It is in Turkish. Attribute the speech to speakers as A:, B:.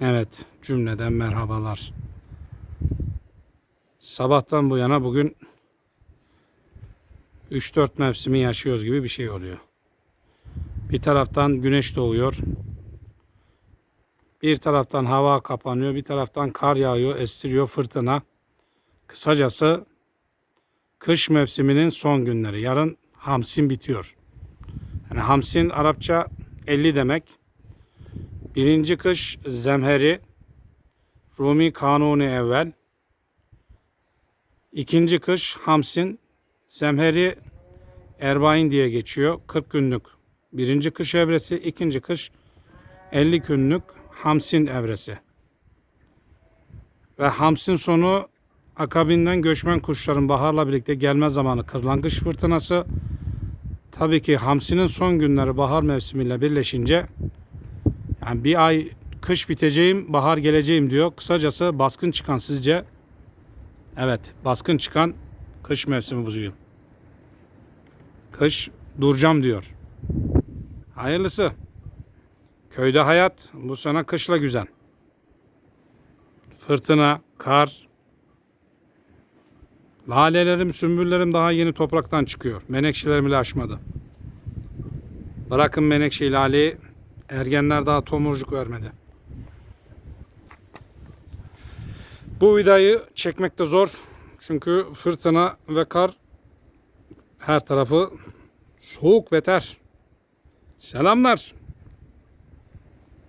A: Evet, cümleden merhabalar. Sabahtan bu yana bugün 3-4 mevsimi yaşıyoruz gibi bir şey oluyor. Bir taraftan güneş doğuyor. Bir taraftan hava kapanıyor, bir taraftan kar yağıyor, estiriyor fırtına. Kısacası kış mevsiminin son günleri. Yarın Hamsin bitiyor. Yani Hamsin Arapça 50 demek. Birinci kış zemheri, Rumi kanuni evvel. İkinci kış Hamsin, zemheri Erbain diye geçiyor. 40 günlük birinci kış evresi, ikinci kış 50 günlük Hamsin evresi. Ve Hamsin sonu akabinden göçmen kuşların baharla birlikte gelme zamanı kırlangıç fırtınası. Tabii ki Hamsi'nin son günleri bahar mevsimiyle birleşince yani bir ay kış biteceğim, bahar geleceğim diyor. Kısacası baskın çıkan sizce? Evet, baskın çıkan kış mevsimi bu yıl. Kış duracağım diyor. Hayırlısı. Köyde hayat bu sene kışla güzel. Fırtına, kar. Lalelerim, sümbüllerim daha yeni topraktan çıkıyor. Menekşelerim bile açmadı. Bırakın menekşe laleyi. Ergenler daha tomurcuk vermedi. Bu vidayı çekmek de zor. Çünkü fırtına ve kar her tarafı soğuk ve ter. Selamlar.